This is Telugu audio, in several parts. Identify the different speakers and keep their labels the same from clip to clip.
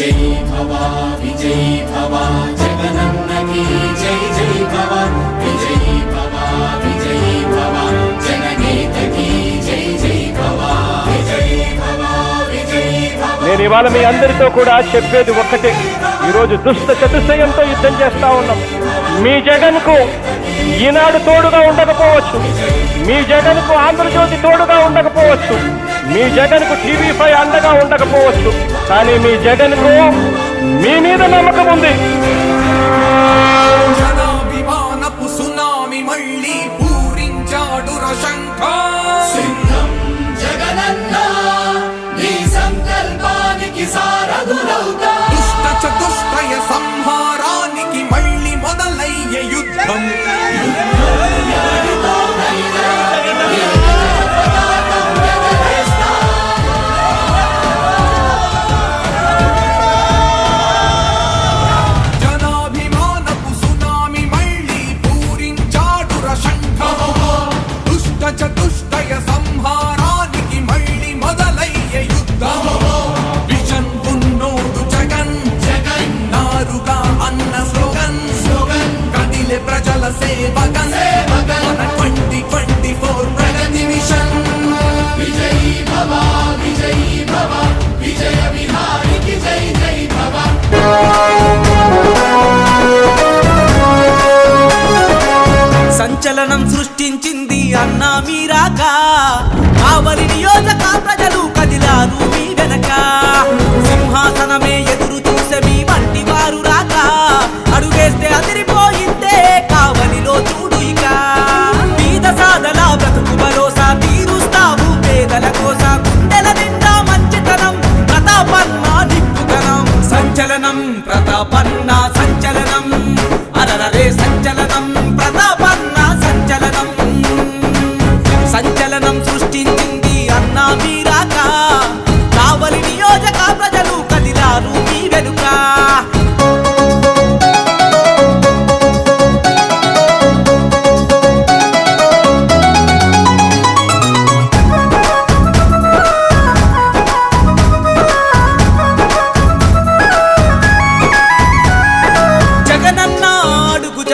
Speaker 1: జై జగనన్నకి జై జై జై జై
Speaker 2: నేను ఇవాళ మీ అందరితో కూడా చెప్పేది ఒక్కటే. ఈరోజు దుష్ట చతుష్టయంతో యుద్ధం చేస్తా ఉన్నాం. మీ జగన్కు ఈనాడు తోడుగా ఉండకపోవచ్చు. మీ జగన్కు ఆంధ్రజ్యోతి తోడుగా ఉండకపోవచ్చు. మీ జగన్కు టీవీ ఫైవ్ అండగా ఉండకపోవచ్చు. కానీ మీ జగన్కు మీ మీద నమ్మకం ఉంది.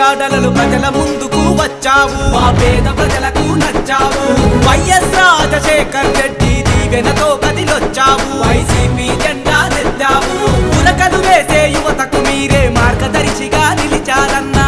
Speaker 3: అడుగు ప్రజల ముందుకు వచ్చావు. ఆ పేద ప్రజలకు నచ్చావు. వైఎస్ రాజశేఖర్ రెడ్డి దీవెనతో కదిలొచ్చావు. వైసీపీ జెండా నెత్తావు. పులకలు వేసే యువతకు మీరే మార్గదర్శిగా నిలిచారన్నా.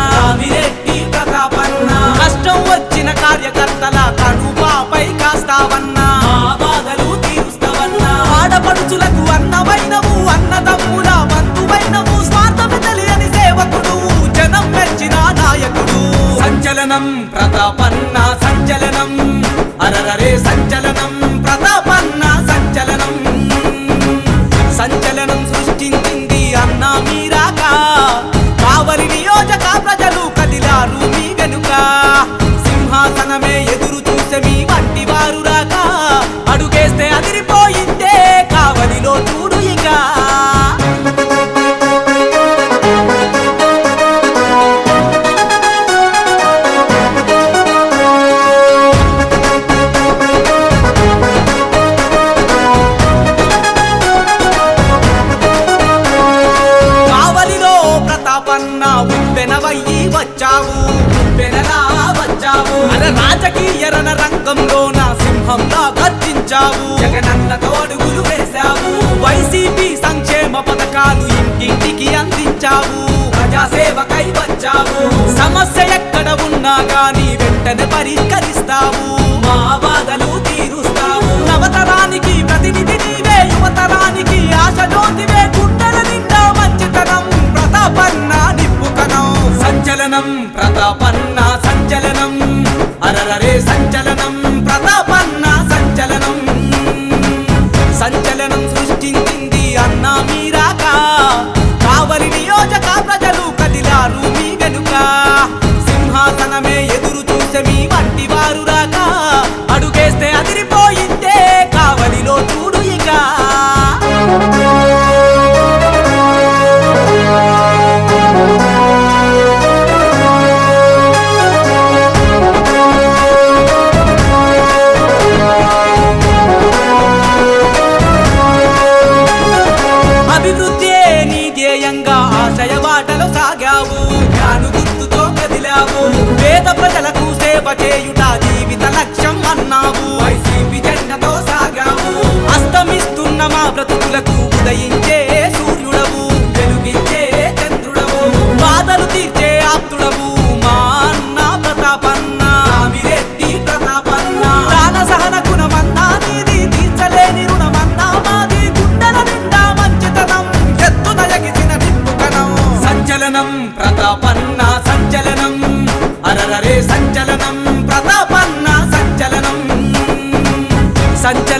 Speaker 3: రాజకీయ రణ రంగంలో నా సింహంలా గర్జించావు జగనన్నతో అడుగులు వేశావు. వైసీపీ సంక్షేమ పథకాలు ఇంటింటికి అందించావు. ప్రజాసేవకై వచ్చావు. సమస్య ఎక్కడ ఉన్నా గాని వెంటనే పరిష్కరిస్తావు. మా బాధలు తీరుస్తావు. నవతరానికి ప్రతినిధి నీవే యువతరానికి ఆశ జ్యోతివే గుండెల నిండా మంచితనం ప్రతాపన్న నిప్పుకనం సంచలనం ప్రతాపన్న సంచలనం ప్రతాపన్న సంచలనం సంచలనం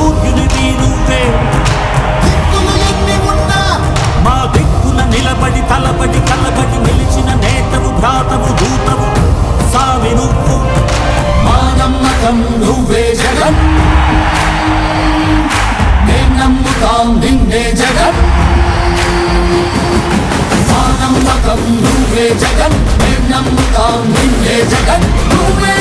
Speaker 4: మా నువ్వే
Speaker 1: దిక్కులు ఎన్ని ఉన్నా
Speaker 4: మా దిక్కున నిలబడి తలబడి కలబడి నిలిచిన నేతవు భ్రాతవు దూతవు సావి నువ్వు.
Speaker 1: మా నమ్మకం నువ్వే జగన్. మేం నమ్ముతాం నిన్నే జగన్. మా నమ్మకం నువ్వే జగన్. నమ్ముతాం నిన్నే జగన్. నువ్వే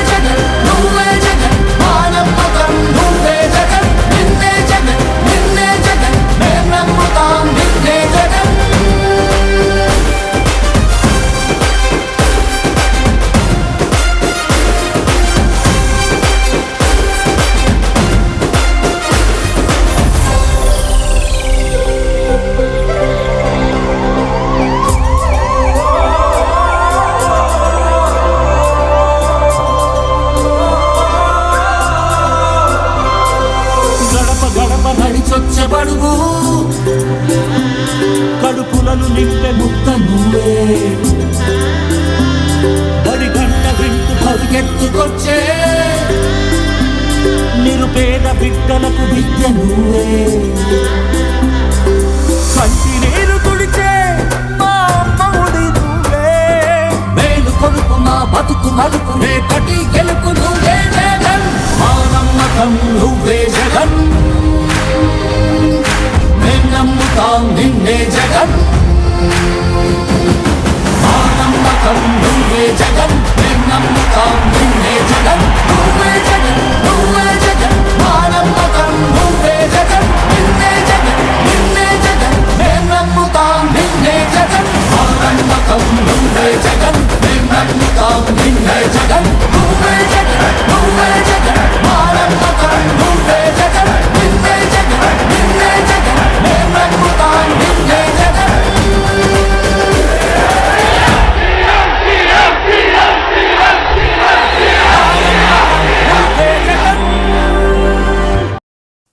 Speaker 4: ముక్త బడి గంట వింటు
Speaker 1: పరిగెత్తుకొచ్చే
Speaker 4: నిరుపేద బిడ్డలకు విద్య నువ్వే కంటి నీరు తుడిచే మా అమ్మఒడి నువ్వే
Speaker 1: మేలు కొడుకు మా బతుకు మలుపు రేపటి గెలుపు నువ్వే జగన్. మా నమ్మకం నువ్వే జగన్. మేం నమ్ముతాం నిన్నే జగన్. జగన్ నువ్వే జగన్ నువ్వే జగన్ మా నమ్మకం నువ్వే జగన్ నిన్నే జగన్ నిన్నే జగన్ మేం నమ్ముతాం నిన్నే జగన్ మా నమ్మకం నువ్వే జగన్ మేం నమ్ముతాం నిన్నే జగన్ నువ్వే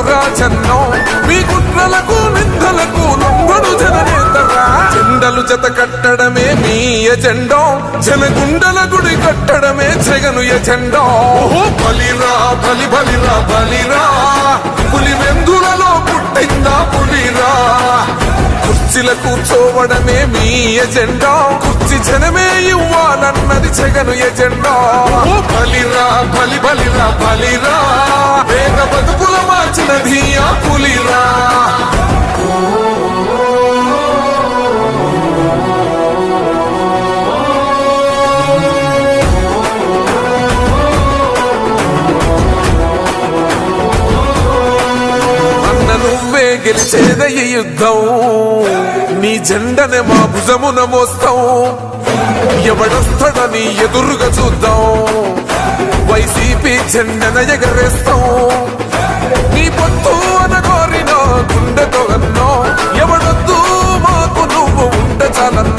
Speaker 5: ఉన్నడు రాజన్నో మీ కుట్రలకు నిందలకు లొంగడు జననేతరా? జెండలు జత కట్టడమే మీ ఎజెండో జనగుండల గుడి కట్టడమే జగను ఎజెండో. ఓ బలిరా బలి బలిరా బలిరా పులి వెందులలో పుట్టిందా పులిరా? కుర్చీల కూర్చోవడమే మీ ఎజెండా జనమే ఇవ్వాలన్నది జగను ఎజెండా. బలిరా బలి బలిరా బలిరా. వేగ బతుకుల మార్చినది ఆ పులిరా. గెలిచేదయ్య యుద్ధం. నీ జెండనే మా భుజమున మోస్తాం. ఎవడొస్తాడని ఎదురుగా చూద్దాం. వైసీపీ జెండన ఎగరేస్తాం. నీ పొత్తు అనగోరిన గుండెతో అన్నో. ఎవడొద్దు మాకు నువ్వు ఉండ చాలన్న